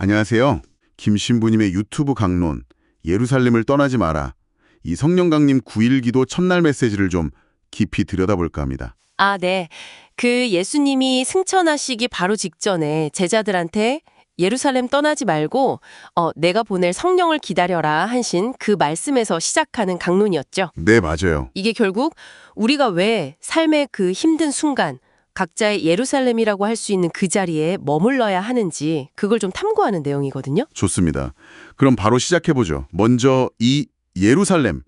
안녕하세요. 김신부님의 유튜브 강론 예루살렘을 떠나지 마라. 이 성령 강림 9일 기도 첫날 메시지를 좀 깊이 들여다볼까 합니다. 아, 네. 그 예수님이 승천하시기 바로 직전에 제자들한테 예루살렘 떠나지 말고 어, 내가 보낼 성령을 기다려라 하신 그 말씀에서 시작하는 강론이었죠. 네, 맞아요. 이게 결국 우리가 왜 삶의 그 힘든 순간 각자의 예루살렘이라고 할 수 있는 그 자리에 머물러야 하는지 그걸 좀 탐구하는 내용이거든요. 좋습니다. 그럼 바로 시작해보죠. 먼저 이 예루살렘.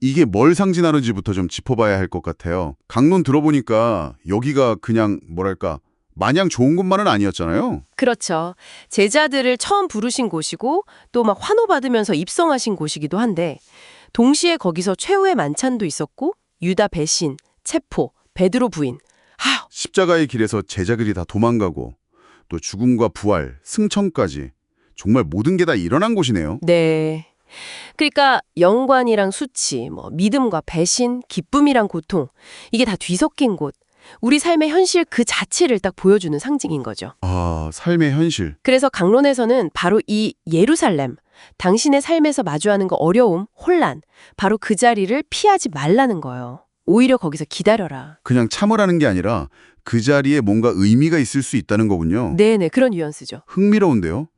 이게 뭘 상징하는지부터 좀 짚어봐야 할 것 같아요. 강론 들어보니까 여기가 그냥 뭐랄까 마냥 좋은 곳만은 아니었잖아요. 그렇죠. 제자들을 처음 부르신 곳이고 또 막 환호받으면서 입성하신 곳이기도 한데 동시에 거기서 최후의 만찬도 있었고 유다 배신, 체포, 베드로 부인. 하, 십자가의 길에서 제자들이 다 도망가고 또 죽음과 부활, 승천까지 정말 모든 게 다 일어난 곳이네요. 네. 그러니까 영관이랑 수치, 뭐 믿음과 배신, 기쁨이랑 고통 이게 다 뒤섞인 곳. 우리 삶의 현실 그 자체를 딱 보여주는 상징인 거죠. 아, 삶의 현실. 그래서 강론에서는 바로 이 예루살렘, 당신의 삶에서 마주하는 그 어려움, 혼란, 바로 그 자리를 피하지 말라는 거예요. 오히려 거기서 기다려라. 그냥 참으라는 게 아니라 그 자리에 뭔가 의미가 있을 수 있다는 거군요. 네네, 그런 뉘앙스죠. 흥미로운데요.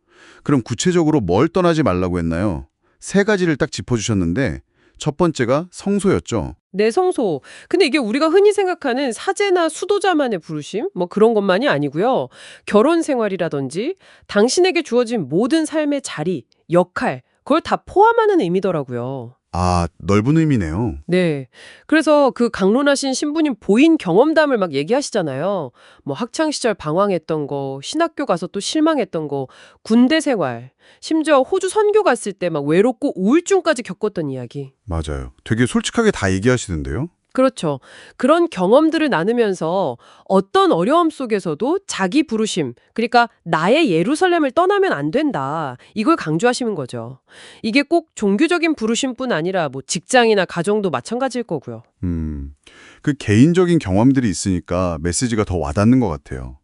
그럼 구체적으로 뭘 떠나지 말라고 했나요? 세 가지를 딱 짚어주셨는데 첫 번째가 성소였죠. 내 성소. 근데 이게 우리가 흔히 생각하는 사제나 수도자만의 부르심? 뭐 그런 것만이 아니고요. 결혼 생활이라든지 당신에게 주어진 모든 삶의 자리, 역할, 그걸 다 포함하는 의미더라고요. 아, 넓은 의미네요. 네. 그래서 그 강론하신 신부님 보인 경험담을 막 얘기하시잖아요. 뭐 학창 시절 방황했던 거, 신학교 가서 또 실망했던 거, 군대 생활, 심지어 호주 선교 갔을 때 막 외롭고 우울증까지 겪었던 이야기. 맞아요. 되게 솔직하게 다 얘기하시던데요. 그렇죠. 그런 경험들을 나누면서 어떤 어려움 속에서도 자기 부르심, 그러니까 나의 예루살렘을 떠나면 안 된다. 이걸 강조하시는 거죠. 이게 꼭 종교적인 부르심뿐 아니라 뭐 직장이나 가정도 마찬가지일 거고요. 음, 그 개인적인 경험들이 있으니까 메시지가 더 와닿는 것 같아요.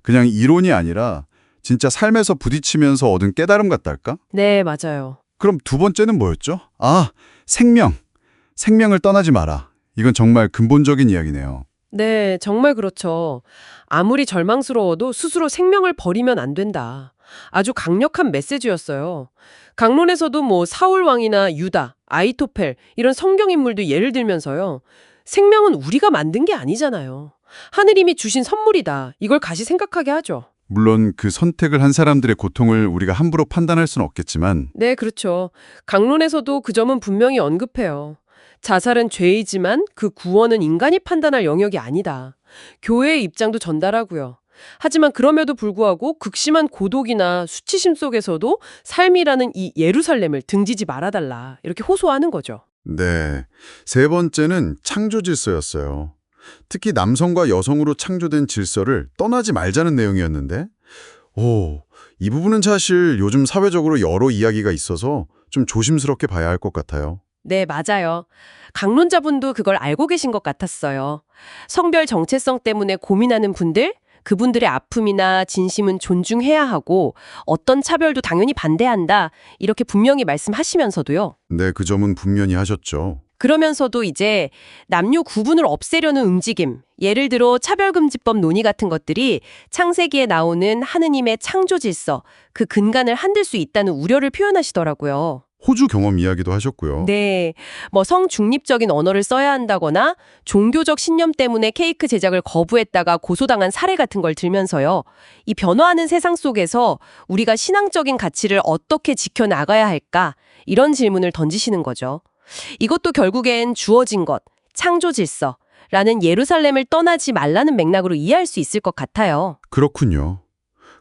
그냥 이론이 아니라 진짜 삶에서 부딪히면서 얻은 깨달음 같달까? 네, 맞아요. 그럼 두 번째는 뭐였죠? 아, 생명. 생명을 떠나지 마라. 이건 정말 근본적인 이야기네요. 네, 정말 그렇죠. 아무리 절망스러워도 스스로 생명을 버리면 안 된다. 아주 강력한 메시지였어요. 강론에서도 뭐 사울 왕이나 유다, 아이토펠 이런 성경 인물도 예를 들면서요. 생명은 우리가 만든 게 아니잖아요. 하느님이 주신 선물이다. 이걸 다시 생각하게 하죠. 물론 그 선택을 한 사람들의 고통을 우리가 함부로 판단할 수는 없겠지만 네, 그렇죠. 강론에서도 그 점은 분명히 언급해요. 자살은 죄이지만 그 구원은 인간이 판단할 영역이 아니다. 교회의 입장도 전달하고요. 하지만 그럼에도 불구하고 극심한 고독이나 수치심 속에서도 삶이라는 이 예루살렘을 등지지 말아달라. 이렇게 호소하는 거죠. 네. 세 번째는 창조 질서였어요. 특히 남성과 여성으로 창조된 질서를 떠나지 말자는 내용이었는데, 오, 이 부분은 사실 요즘 사회적으로 여러 이야기가 있어서 좀 조심스럽게 봐야 할 것 같아요. 네, 맞아요. 강론자분도 그걸 알고 계신 것 같았어요. 성별 정체성 때문에 고민하는 분들, 그분들의 아픔이나 진심은 존중해야 하고 어떤 차별도 당연히 반대한다. 이렇게 분명히 말씀하시면서도요. 네, 그 점은 분명히 하셨죠. 그러면서도 이제 남녀 구분을 없애려는 움직임, 예를 들어 차별금지법 논의 같은 것들이 창세기에 나오는 하느님의 창조 질서, 그 근간을 흔들 수 있다는 우려를 표현하시더라고요. 호주 경험 이야기도 하셨고요. 네. 뭐 성중립적인 언어를 써야 한다거나 종교적 신념 때문에 케이크 제작을 거부했다가 고소당한 사례 같은 걸 들면서요. 이 변화하는 세상 속에서 우리가 신앙적인 가치를 어떻게 지켜나가야 할까? 이런 질문을 던지시는 거죠. 이것도 결국엔 주어진 것, 창조 질서, 라는 예루살렘을 떠나지 말라는 맥락으로 이해할 수 있을 것 같아요. 그렇군요.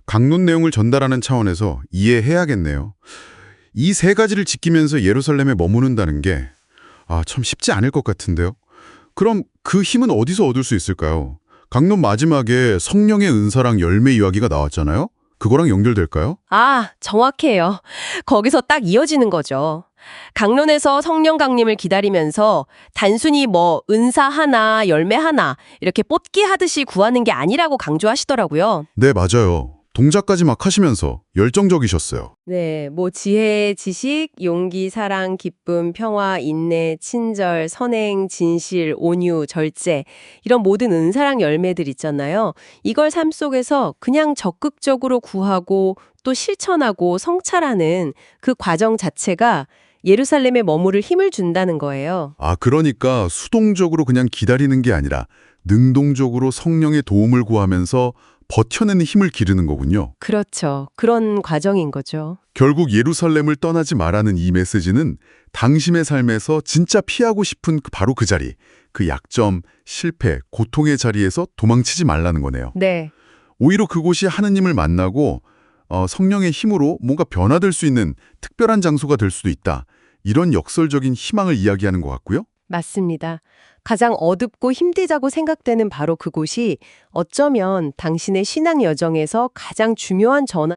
강론 내용을 전달하는 차원에서 이해해야겠네요. 이 세 가지를 지키면서 예루살렘에 머무는다는 게, 아, 참 쉽지 않을 것 같은데요. 그럼 그 힘은 어디서 얻을 수 있을까요? 강론 마지막에 성령의 은사랑 열매 이야기가 나왔잖아요? 그거랑 연결될까요? 아, 정확해요. 거기서 딱 이어지는 거죠. 강론에서 성령 강림을 기다리면서 단순히 뭐 은사 하나, 열매 하나 이렇게 뽑기 하듯이 구하는 게 아니라고 강조하시더라고요. 네, 맞아요. 동작까지 막 하시면서 열정적이셨어요. 네, 뭐 지혜, 지식, 용기, 사랑, 기쁨, 평화, 인내, 친절, 선행, 진실, 온유, 절제 이런 모든 은사랑 열매들 있잖아요. 이걸 삶 속에서 그냥 적극적으로 구하고 또 실천하고 성찰하는 그 과정 자체가 예루살렘에 머무를 힘을 준다는 거예요. 아, 그러니까 수동적으로 그냥 기다리는 게 아니라 능동적으로 성령의 도움을 구하면서 버텨내는 힘을 기르는 거군요. 그렇죠. 그런 과정인 거죠. 결국 예루살렘을 떠나지 말라는 이 메시지는 당신의 삶에서 진짜 피하고 싶은 그 바로 그 자리, 그 약점, 실패, 고통의 자리에서 도망치지 말라는 거네요. 네. 오히려 그곳이 하느님을 만나고 어, 성령의 힘으로 뭔가 변화될 수 있는 특별한 장소가 될 수도 있다. 이런 역설적인 희망을 이야기하는 것 같고요. 맞습니다. 가장 어둡고 힘들다고 생각되는 바로 그곳이 어쩌면 당신의 신앙 여정에서 가장 중요한 전환